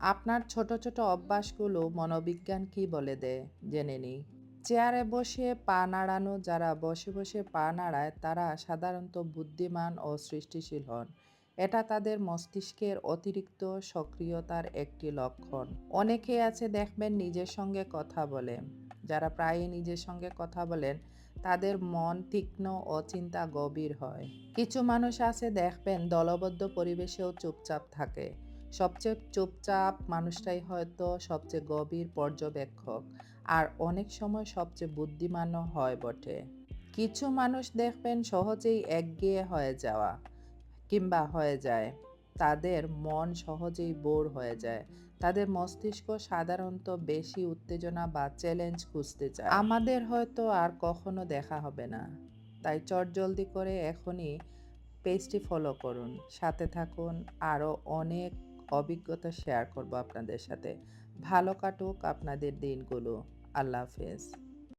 আপনার ছোট ছোট অভ্যাসগুলো মনোবিজ্ঞান কি বলে দেয়? জেনে নিই চেয়ারে বসে পা নাড়ানো, যারা বসে বসে পা নাড়ায়, তারা সাধারণত বুদ্ধিমান ও সৃষ্টিশীল হন। এটা তাদের মস্তিষ্কের অতিরিক্ত সক্রিয়তার একটি লক্ষণ। অনেকেই আছে দেখবেন নিজের সঙ্গে কথা বলে। যারা প্রায়ই নিজের সঙ্গে কথা বলেন, তাদের মন তীক্ষ্ণ ও চিন্তা গভীর হয়। কিছু মানুষ আছে দেখবেন দলবদ্ধ পরিবেশেও চুপচাপ থাকে। সবচেয়ে চুপচাপ মানুষটাই হয়তো সবচেয়ে গভীর পর্যবেক্ষক আর অনেক সময় সবচেয়ে বুদ্ধিমানও হয় বটে। কিছু মানুষ দেখবেন সহজেই একগেয়ে হয়ে যাওয়া কিংবা হয়ে যায়। তাদের মন সহজেই বোর হয়ে যায়। তাদের মস্তিষ্ক সাধারণত বেশি উত্তেজনা বা চ্যালেঞ্জ খুঁজতে চায়। আমাদের হয়তো আর কখনো দেখা হবে না। তাই চটজলদি করে এখনই পেজটি ফলো করুন। সাথে থাকুন। আরও অনেক অভিজ্ঞতা শেয়ার করব আপনাদের সাথে। ভালো কাটুক আপনাদের দিনগুলো। আল্লাহ হাফেজ।